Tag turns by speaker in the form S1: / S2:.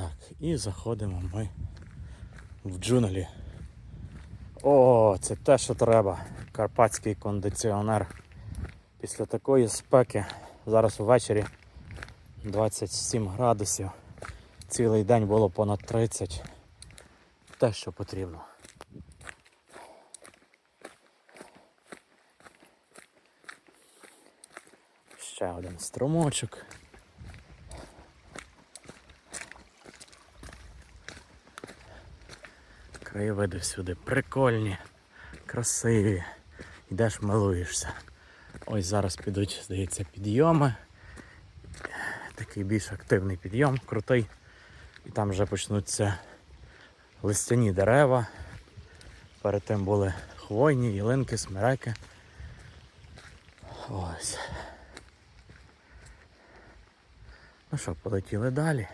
S1: Так, і заходимо ми в джунглі. О, це те, що треба. Карпатський кондиціонер. Після такої спеки зараз ввечері 27 градусів. Цілий день було понад 30. Те, що потрібно. Ще один струмочок. Краєвиди всюди прикольні, красиві. Йдеш, милуєшся. Ось зараз підуть, здається, підйоми. Такий більш активний підйом, крутий. І там вже почнуться листяні дерева. Перед тим були хвойні, ялинки, смереки. Ось. Ну що, полетіли далі.